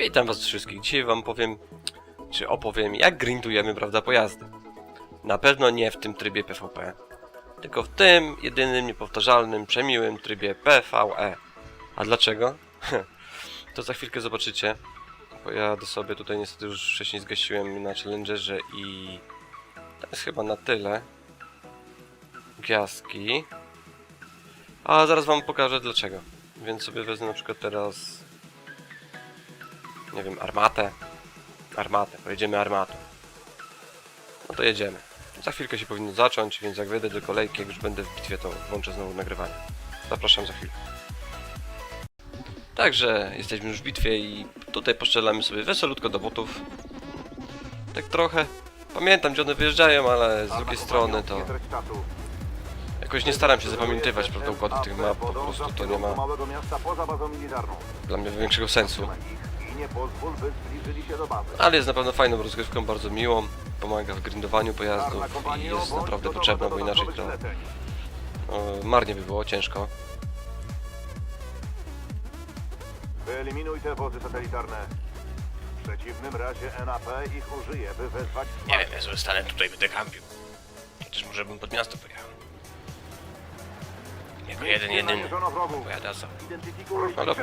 Witam was wszystkich. Dzisiaj wam powiem, czy opowiem, jak grindujemy, prawda, pojazdy. Na pewno nie w tym trybie PvP, tylko w tym jedynym, niepowtarzalnym, przemiłym trybie PvE. A dlaczego? to za chwilkę zobaczycie. Bo ja do sobie tutaj niestety już wcześniej zgasiłem na Challengerze i to jest chyba na tyle. Gwiazdki. A zaraz wam pokażę dlaczego. Więc sobie wezmę na przykład teraz nie wiem, armatę. Armatę, pojedziemy armatą. No to jedziemy. Za chwilkę się powinno zacząć, więc jak wejdę do kolejki, jak już będę w bitwie, to włączę znowu nagrywanie. Zapraszam za chwilę. Także jesteśmy już w bitwie i tutaj poszczelamy sobie weselutko do botów. Tak trochę. Pamiętam gdzie one wyjeżdżają, ale z drugiej strony to jakoś nie staram się zapamiętywać prawda, układów tych map, po prostu to nie ma dla mnie większego sensu. Nie pozwól, by zbliżyli się do bazy. Ale jest na pewno fajną rozgrywką, bardzo miłą. Pomaga w grindowaniu pojazdów i jest naprawdę potrzebna, bo inaczej to marnie by było, ciężko. Wyeliminuj te wozy satelitarne. W przeciwnym razie NAP ich użyje, by wezwać Nie wiem, ja zostanę tutaj będę kampił. Chociaż może bym pod miasto pojechał. Jako jeden, jedyny. Pojadę za. Identyfikuj No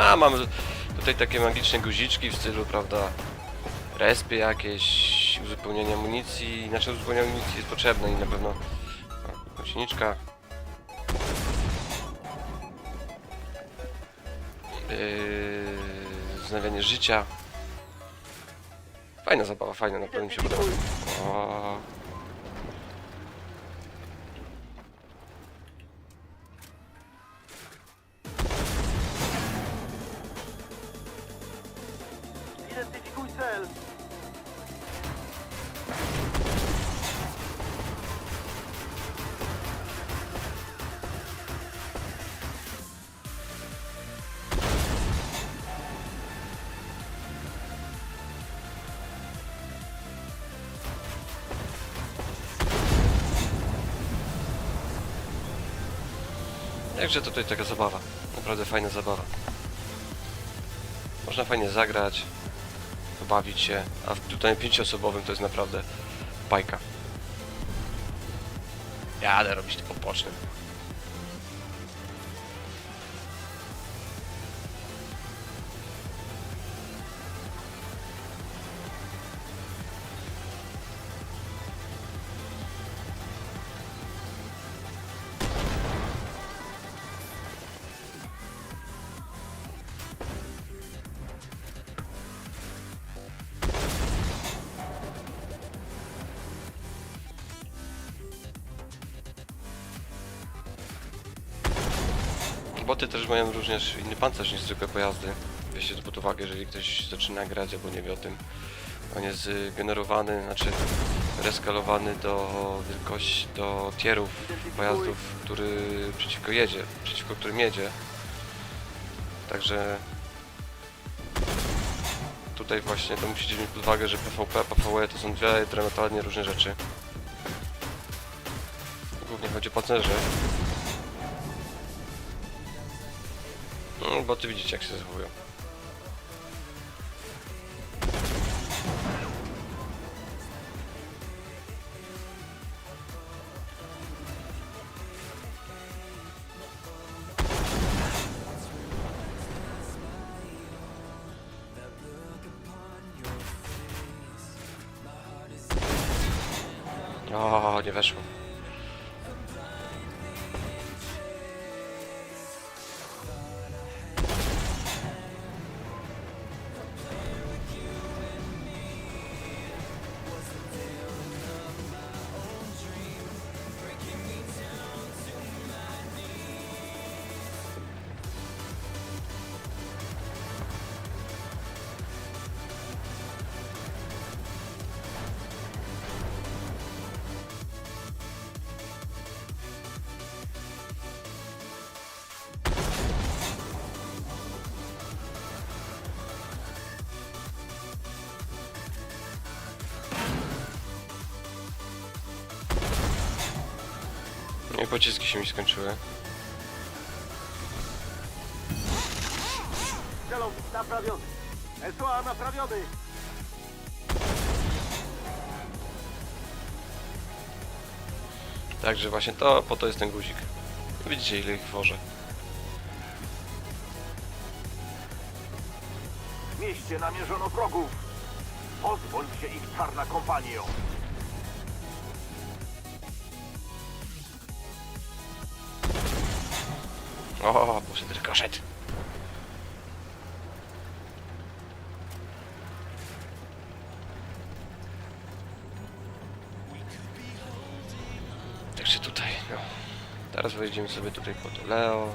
A, mamy tutaj takie magiczne guziczki w stylu, prawda, respy jakieś, uzupełnienie amunicji, znaczy uzupełnienie amunicji jest potrzebne i na pewno gąsieniczka. Yy, wznawianie życia. Fajna zabawa, fajna, na pewno mi się podoba. O, Także tutaj taka zabawa. Naprawdę fajna zabawa. Można fajnie zagrać, pobawić się, a w tutaj pięcioosobowym to jest naprawdę bajka. Jadę robić tylko pocznym. Boty też mają również inny pancerz niż zwykłe pojazdy. Weźcie to pod uwagę, jeżeli ktoś zaczyna grać albo nie wie o tym. On jest generowany, znaczy reskalowany do wielkości, do tierów pojazdów, który przeciwko jedzie, przeciwko którym jedzie. Także tutaj właśnie to musicie mieć pod uwagę, że PvP, PvE to są dwie diametralnie różne rzeczy. Głównie chodzi o pancerze. Bo ty widzicie jak się zachowują. Pociski się mi skończyły. Celownik naprawiony. SOA naprawiony. Także właśnie to, po to jest ten guzik. Widzicie ile ich wożę. W mieście namierzono wrogów. Pozwól się ich czarna kompanio. O, poszedł rykoszet. Także tutaj, no. Teraz wejdziemy sobie tutaj po to Leo.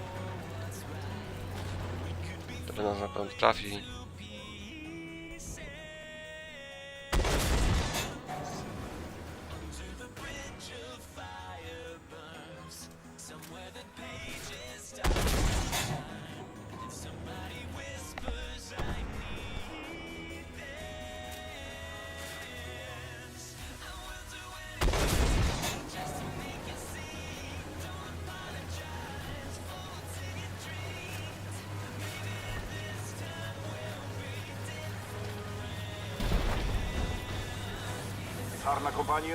To nas na pewno trafi.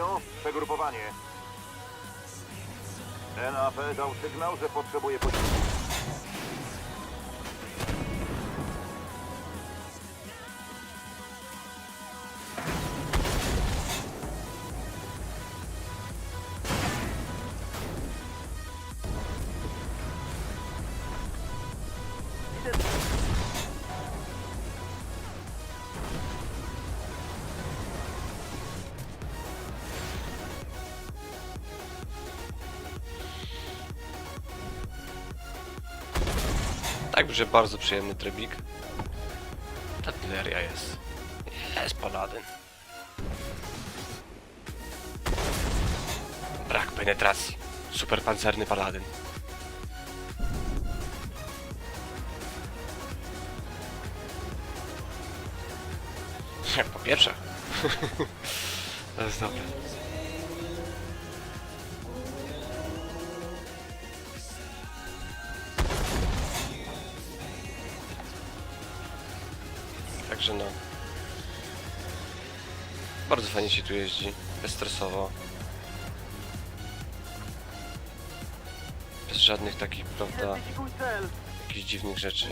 Kompanio, przegrupowanie. NAP dał sygnał, że potrzebuje posiłku. Także bardzo przyjemny trybik. Ta artyleria jest. Jest paladyn. Brak penetracji. Super pancerny paladyn. Po pierwsze. to jest dobre. No. Bardzo fajnie się tu jeździ. Bezstresowo. Bez żadnych takich, prawda, jakichś dziwnych rzeczy.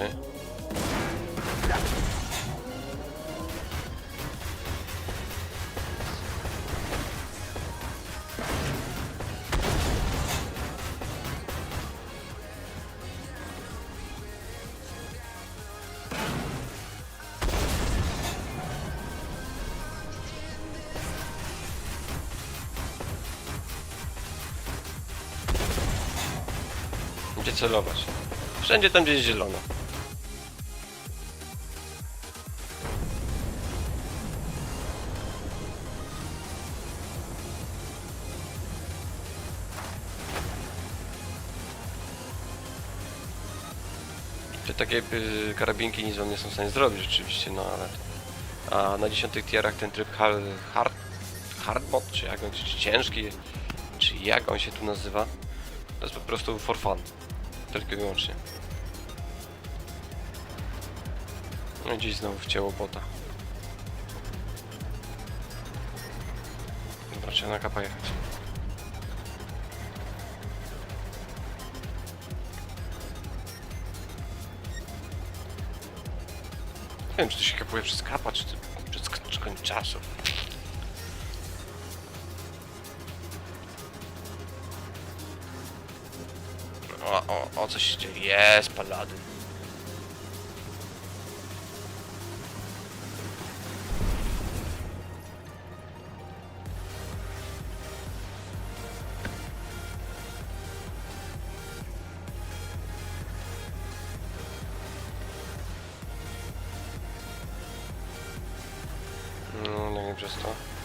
celować. Wszędzie tam, gdzie jest zielono. Te takie y, karabinki nic wam nie są w stanie zrobić rzeczywiście, no ale... A na 10 tierach ten tryb hard, hard, hard mode, czy jak on, czy ciężki, czy jak on się tu nazywa, to jest po prostu for fun. Tylko i wyłącznie. No i gdzieś znowu wcięło bota. Dobra, trzeba na kapa jechać. Nie wiem, czy to się kapuje przez kapa, czy, to, przez k- czy O, coś się dzieje. Jest, paladyn. No, nie wiem przez to.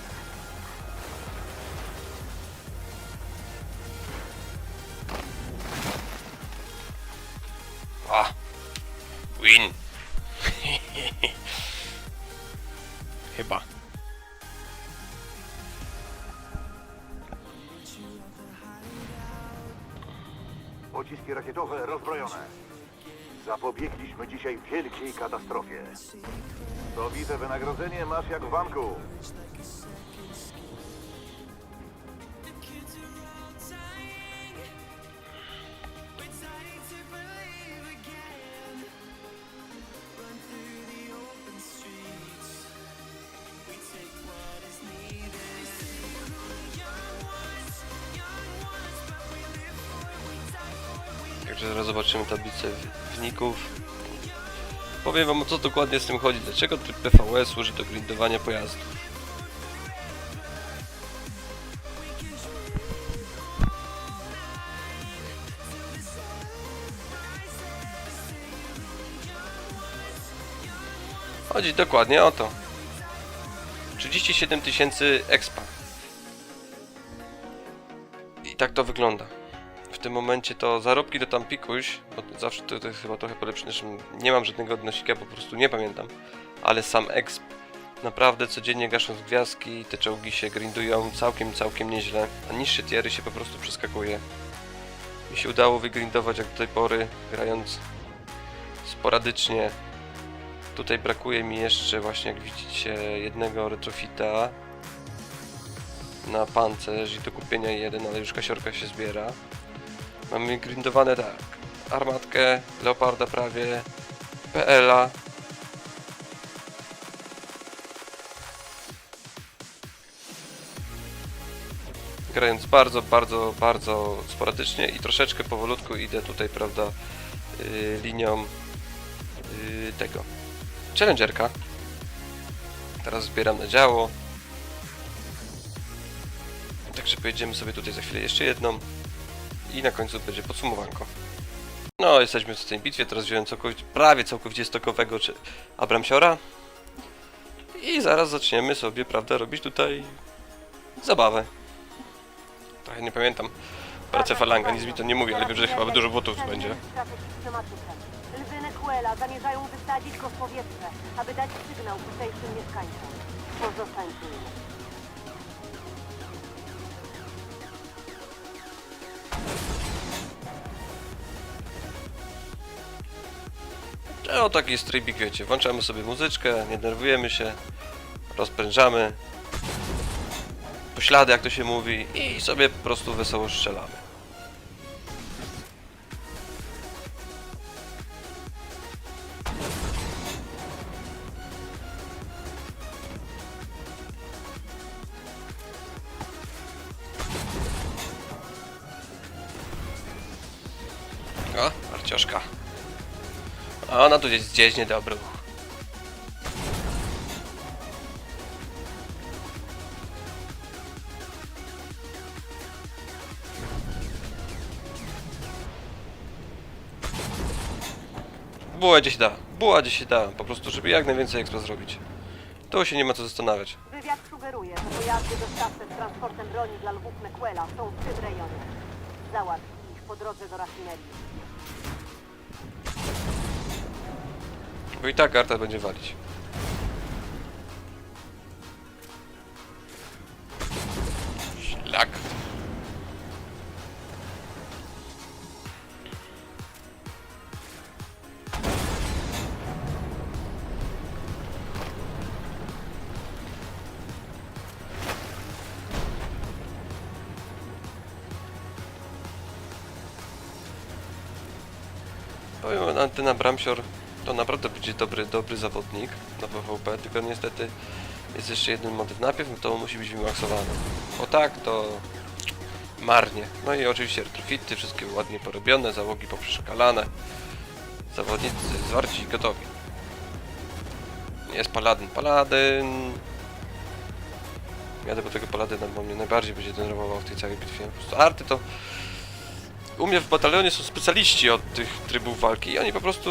Pociski rakietowe rozbrojone. Zapobiegliśmy dzisiaj wielkiej katastrofie. To widzę wynagrodzenie masz jak w banku. Zobaczymy tablicę wyników. Powiem wam o co dokładnie z tym chodzi. Dlaczego tryb PVE służy do grindowania pojazdów. Chodzi dokładnie o to. 37 tysięcy expa. I tak to wygląda. Tym momencie to zarobki to tam pikuś, bo zawsze to, to jest chyba trochę zresztą nie mam żadnego odnosika, po prostu nie pamiętam. Ale sam exp, naprawdę codziennie gasząc gwiazdki, te czołgi się grindują całkiem, całkiem nieźle, a niższe tiery się po prostu przeskakuje. Mi się udało wygrindować jak do tej pory, grając sporadycznie. Tutaj brakuje mi jeszcze właśnie, jak widzicie, jednego retrofita na pancerz i do kupienia jeden, ale już kasiorka się zbiera. Mamy grindowane tak. Armatkę, Leoparda prawie, PL-a. Grając bardzo, bardzo, bardzo sporadycznie i troszeczkę powolutku idę tutaj, prawda, yy, linią yy, tego Challengerka. Teraz zbieram na działo. Także pojedziemy sobie tutaj za chwilę jeszcze jedną i na końcu będzie podsumowanko. No, jesteśmy w tej bitwie, teraz wziąłem całkowicie, prawie całkowicie stokowego czy Abramsiora i zaraz zaczniemy sobie, prawda, robić tutaj zabawę. Trochę nie pamiętam pracę falanga, nic mi to nie mówi, ale wiem, że chyba dużo botów będzie. Lwy Nequela zamierzają wysadzić go w powietrze, aby dać sygnał tutejszym mieszkańcom. Pozostańcie im. No, taki jest wiecie, włączamy sobie muzyczkę, nie denerwujemy się, rozprężamy, poślady, jak to się mówi, i sobie po prostu wesoło strzelamy. Ona tu jest gdzieś niedobry. Buła gdzie się da. Buła gdzie się da. Po prostu, żeby jak najwięcej ekstra zrobić. Tu się nie ma co zastanawiać. Wywiad sugeruje, że pojazdy dostawcze z transportem broni dla lwów Nequela są w tym rejonie. Załatw ich po drodze do rafinerii. Bo i tak Arta będzie walić. Szlak. Powiem, Antyna Bramsior to naprawdę będzie dobry, dobry zawodnik na PvP, tylko niestety jest jeszcze jeden motyw. Najpierw to musi być wymaksowany. Bo tak to marnie. No i oczywiście retrofity, wszystkie ładnie porobione, załogi poprzeszkalane. Zawodnicy zwarci i gotowi. Jest Paladyn. Paladyn... Jadę po tego Paladyna, bo mnie najbardziej będzie denerwował w tej całej bitwie. Po prostu arty to... U mnie w batalionie są specjaliści od tych trybów walki i oni po prostu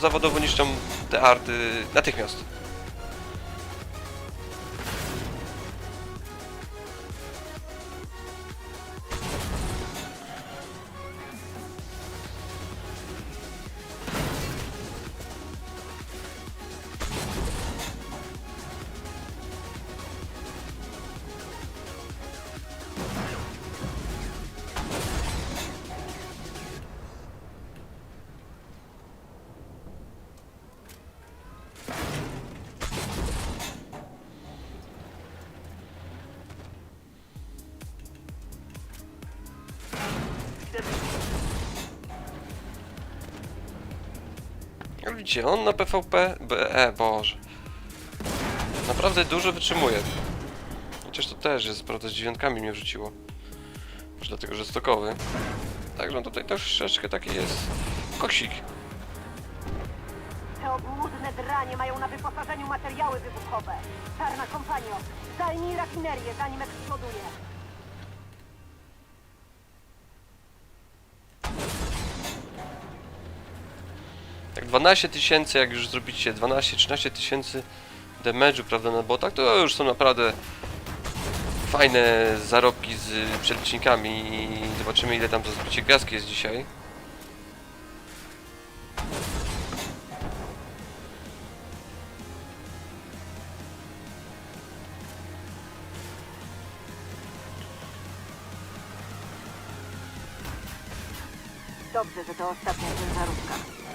zawodowo niszczą te arty natychmiast. Widzicie, on na PvP... B, e, Boże. Naprawdę dużo wytrzymuje. Chociaż to też jest, prawda, z dziewiątkami mnie wrzuciło. Może dlatego, że stokowy. Także on tutaj troszeczkę taki jest koksik. Te obłudne dranie mają na wyposażeniu materiały wybuchowe. Czarna kompanio, zajmij rafinerię, zanim eksploduje. Tak 12 tysięcy, jak już zrobicie 12-13 tysięcy damage'u, prawda, na botach, to już są naprawdę fajne zarobki z przelicznikami i zobaczymy ile tam za zbicie gwiazdki jest dzisiaj. Dobrze, że to ostatnia ciężarówka.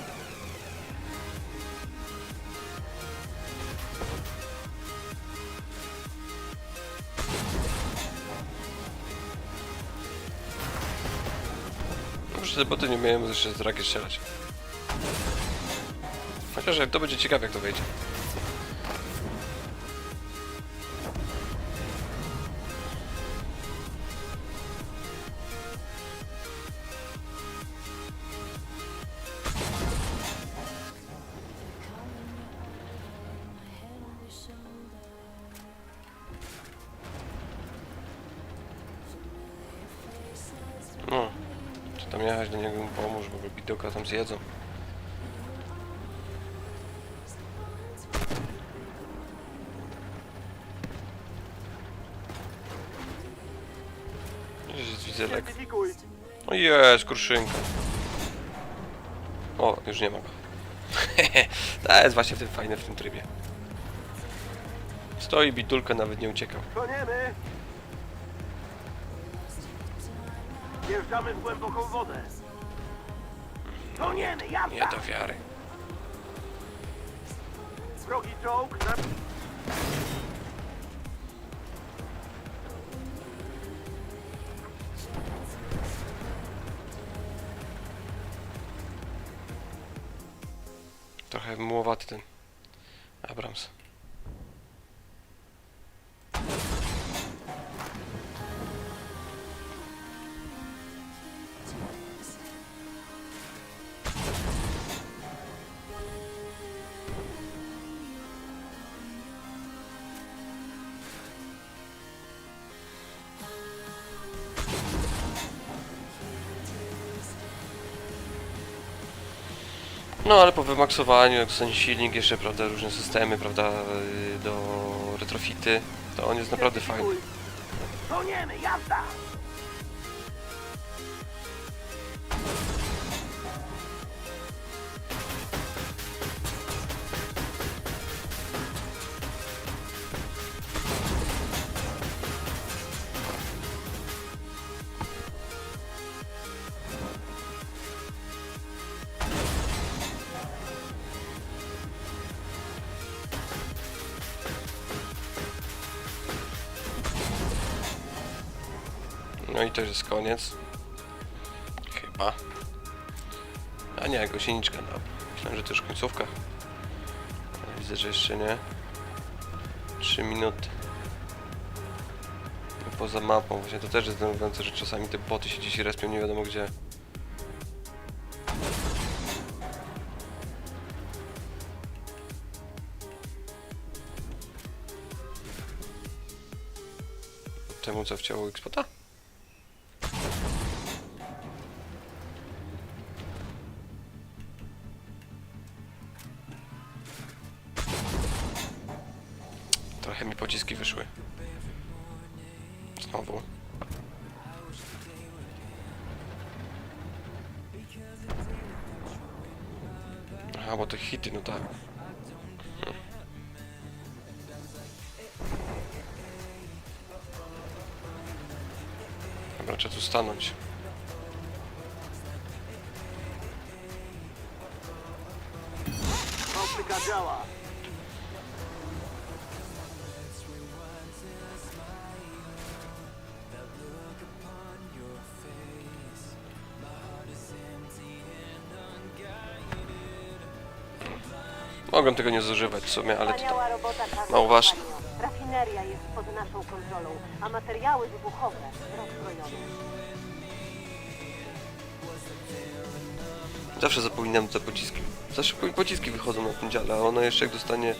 Może te boty nie miałem jeszcze z rakiet strzelać. Chociaż to będzie ciekawe jak to wejdzie. Bidoka tam zjedzą. Jest wizelek. O jest, kruszynka. O, już nie ma go. to jest właśnie w tym w tym trybie. Stoi bitulka, nawet nie uciekał. Toniemy! Wjeżdżamy w głęboką wodę. Toniemy, Nie do wiary. Wrogi czołg na... Trochę mułowaty ten Abrams. No ale po wymaksowaniu, jak są silnik, jeszcze prawda, różne systemy, prawda, y, do retrofity, to on jest naprawdę fajny. Jazda! No i to jest koniec. Chyba. A nie, gąsieniczka. No. Myślałem, że to już końcówka. Widzę, że jeszcze nie. 3 minuty. No Poza mapą, właśnie to też jest denerwujące, że czasami te boty się gdzieś respią nie wiadomo gdzie. Temu co chciało Xpota? Stanąć. Optyka działa. Mogłem tego nie zużywać w sumie, ale to Wspaniała tam. robota, Mało ważne. Antonio. Rafineria jest pod naszą kontrolą, a materiały wybuchowe rozbrojone. Zawsze zapominam te pociski. Zawsze po- pociski wychodzą na tym dziale, a ono jeszcze jak dostanie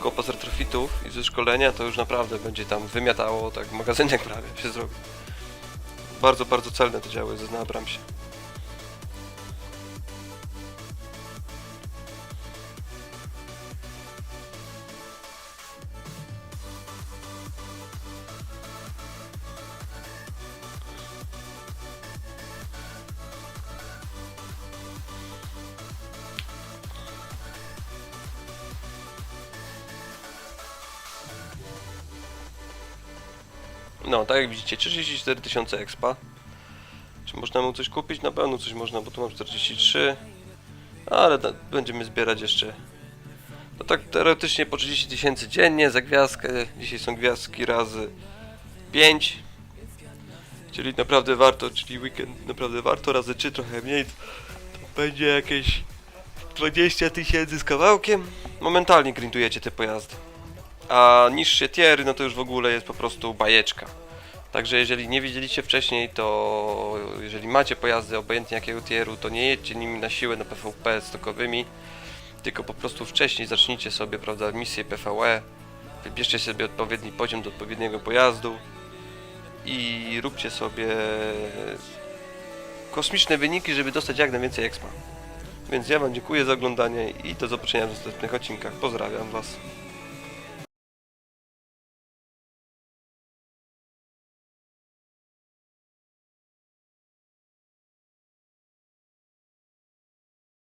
kopa z retrofitów i ze szkolenia, to już naprawdę będzie tam wymiatało, tak magazynek prawie się zrobi. Bardzo, bardzo celne te działy, zaznabram się. No, tak jak widzicie, 34 tysiące expa. Czy można mu coś kupić? Na pewno coś można, bo tu mam 43. Ale da, będziemy zbierać jeszcze. No tak teoretycznie po 30 tysięcy dziennie za gwiazdkę. Dzisiaj są gwiazdki razy 5. Czyli naprawdę warto, czyli weekend naprawdę warto, razy 3 trochę mniej. To będzie jakieś 20 tysięcy z kawałkiem. Momentalnie grindujecie te pojazdy. A niższe tiery, no to już w ogóle jest po prostu bajeczka. Także jeżeli nie widzieliście wcześniej, to jeżeli macie pojazdy obojętnie jakiego tieru, to nie jedźcie nimi na siłę na PvP stokowymi, tylko po prostu wcześniej zacznijcie sobie, prawda, misję PvE, wybierzcie sobie odpowiedni poziom do odpowiedniego pojazdu i róbcie sobie kosmiczne wyniki, żeby dostać jak najwięcej expa. Więc ja Wam dziękuję za oglądanie i do zobaczenia w następnych odcinkach. Pozdrawiam Was.